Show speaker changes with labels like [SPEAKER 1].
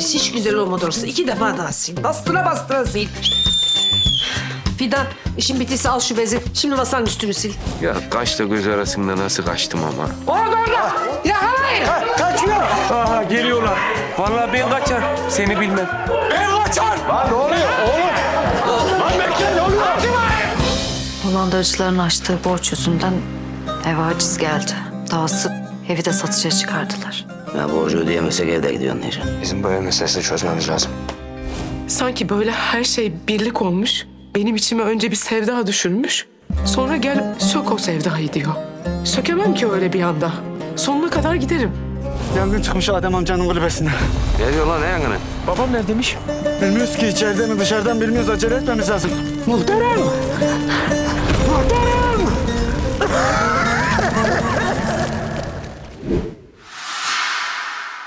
[SPEAKER 1] Halis hiç güzel olmadı orası. İki defa daha sil. Bastıra bastıra sil. Fidan işin bittiyse al şu bezi. Şimdi masanın üstünü sil.
[SPEAKER 2] Ya kaşla göz arasında nasıl kaçtım ama.
[SPEAKER 1] Orada orada. Ya hayır.
[SPEAKER 3] Kaçıyor.
[SPEAKER 2] Aha geliyorlar. Vallahi ben kaçar. Seni bilmem.
[SPEAKER 3] Ben kaçar. Lan ne oluyor oğlum? Lan bekle ne oluyor?
[SPEAKER 4] Dolandırıcıların açtığı borç yüzünden eve haciz geldi. Dahası evi de satışa çıkardılar.
[SPEAKER 5] Ya borcu ödeyemesek evde gidiyorsun Necen.
[SPEAKER 6] Bizim bu ev meselesini çözmemiz lazım.
[SPEAKER 7] Sanki böyle her şey birlik olmuş. Benim içime önce bir sevda düşürmüş. Sonra gel sök o sevdayı diyor. Sökemem ki öyle bir anda. Sonuna kadar giderim.
[SPEAKER 3] Yangın çıkmış Adem amcanın kulübesinde.
[SPEAKER 2] Ne diyor lan ne yangını?
[SPEAKER 7] Babam ne demiş?
[SPEAKER 3] Bilmiyoruz ki içeride mi dışarıdan bilmiyoruz. Acele etmemiz lazım.
[SPEAKER 7] Muhterem. Muhterem.